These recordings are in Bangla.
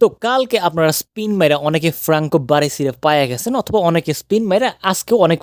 তো কালকে আপনারা স্পিন মাইরা অনেকে ফ্রাঙ্কো বারেসিরে পায়ে গেছেন, অথবা অনেকে স্পিন মাইরা আজকেও অনেক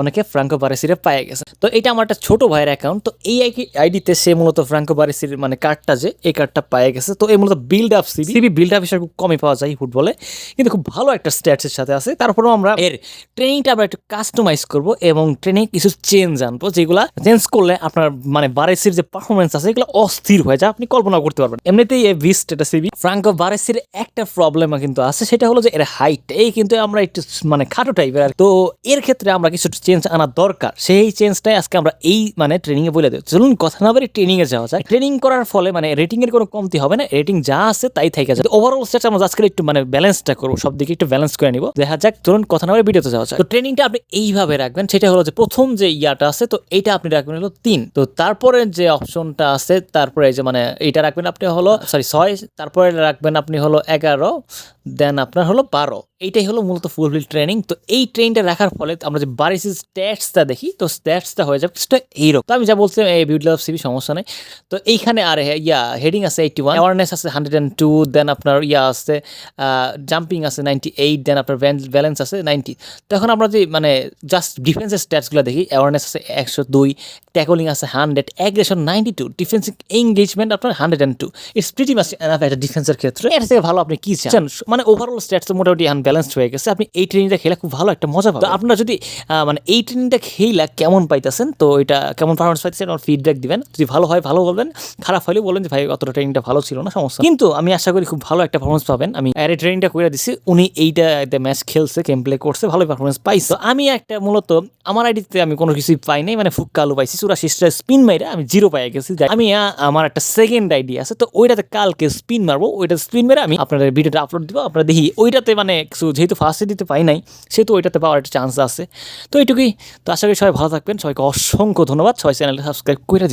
অনেকে ফ্রাঙ্কো বারেসিরে পায়ে গেছে তো এটা আমার একটা ছোট ভাইয়ের অ্যাকাউন্ট তো এই আইডিতে সে মূলত ফ্রাঙ্কো বারেসির মানে কার্ডটা যে, এই কার্ডটা পায়ে গেছে। তো এই মূলত build up CB CB build up হিসেবে খুব কমই পাওয়া যায় ফুটবলে কিন্তু খুব ভালো একটা স্ট্যাটসের সাথে আছে। তারপরেও আমরা এর ট্রেনিংটা আমরা একটু কাস্টমাইজ করব এবং ট্রেনিং কিছু চেঞ্জ আনব, যেগুলা চেঞ্জ করলে আপনার মানে বারেসির যে পারফরমেন্স আছে, এগুলো অস্থির হয়ে যায়, আপনি কল্পনা করতে পারবেন এমনিতেই এই বিস্ট এটা সিবি ফ্রাঙ্কো বারেসির একটা প্রবলেম কিন্তু আছে, সেটা হলো যে এর হাইট এই কিন্তু আমরা একটু মানে খাটো টাইপের আর তো এর ক্ষেত্রে আমরা কিছু চেঞ্জ আনা দরকার। সেই চেঞ্জটাই আজকে আমরা এই মানে ট্রেনিংয়ে বলে দেবো। চলুন কথা না বলে ট্রেনিংয়ে যাওয়া যায় ট্রেনিং করার ফলে মানে রেটিং এর কোনো কমতি হবে না। রেটিং যা আছে তাই থেকে যাবে। ওভারঅল স্ট্যাটাস আমরা আজকে একটু মানে ব্যালেন্সটা করব। সব দিকে একটু ব্যালেন্স করে নিব। দেখা যাক, চলুন কথা না বলে ভিডিওতে যাওয়া যায় তো ট্রেনিংটা আপনি এইভাবে রাখবেন। সেটা হলো যে প্রথম যে ইয়াটা আছে, তো এইটা আপনি রাখবেন হলো তিন। তো তারপরে যে অপশনটা আছে, তারপরে যে মানে এইটা রাখবেন আপনি হলো সরি ছয়। তারপরে রাখবেন আপনি হলো এগারো দেন আপনার হলো বারো। এইটাই হলো মূলত ফুল ফিল ট্রেনিং তো এই ট্রেনটা রাখার ফলে আমরা যে বারিসি স্ট্যাটসটা দেখি, তো স্ট্যাটসটা হয়ে যাবে কিছুটা এইরকম। তো আমি যা বলছিলাম এই বিউটি লাভ সিবি সমস্যা নেই। তো এইখানে আর ইয়া হেডিং আছে এইটি ওয়ান অ্যাওয়ারনেস আছে হান্ড্রেড অ্যান্ড টু দেন আপনার ইয়া আছে জাম্পিং আছে নাইনটি এইট দেন আপনার ব্যালেন্স আছে নাইনটি তো এখন আমরা যে মানে জাস্ট ডিফেন্সের স্ট্যাটসগুলো দেখি অ্যাওয়ারনেস আছে একশো দুই ট্যাকলিং আছে hundred aggression ninety two defence engagement আপনার hundred and two it's pretty much enough একটা ডিফেন্সের ক্ষেত্রে। এর থেকে ভালো আপনি কি চান? মানে ওভারঅল স্ট্যাটস মোটামুটি আনব্যালেন্সড হয়ে গেছে। আপনি এই ট্রেনিংটা খেলে খুব ভালো একটা মজা পাবেন। আপনারা যদি মানে এই ট্রেনিংটা খেলা কেমন পাইতেছেন? তো এটা কেমন পারফরমেন্স পাইতেছেন? আমার ফিডব্যাক দিবেন। যদি ভালো হয় ভালো বলবেন। খারাপ হলে বলেন যে ভাই অতটা ট্রেনিংটা ভালো ছিল না সমস্যা কিন্তু আমি আশা করি খুব ভালো একটা পারফরমেন্স পাবেন। আমি এর ট্রেনিংটা করে দিছি উনি এইটা ম্যাচ খেলছে গেম প্লে করছে ভালো পারফরমেন্স পাইছে। তো আমি একটা মূলত আমার আইডিতে আমি কোনো কিছুই পাই নাই মানে ফুক কালো পাইছি চুরা সিস্টার স্পিন মাইরা আমি জিরো পাই গেছি। আমি আমার একটা সেকেন্ড আইডি আছে তো ওইটাতে কালকে স্পিন মারবো ওইটা স্পিন মেরে আমি আপনাদের ভিডিওটা আপলোড দিব, আপনারা দেখি ওইটাতে মানে কিছু যেহেতু ফার্স্টে দিতে পাই নাই, সেহেতু ওইটাতে পাওয়ার একটা চান্স আছে। তো এইটুকুই। তো আশা করি সবাই ভালো থাকবেন, সবাইকে অসংখ্য ধন্যবাদ। সবাই চ্যানেলটা সাবস্ক্রাইব করে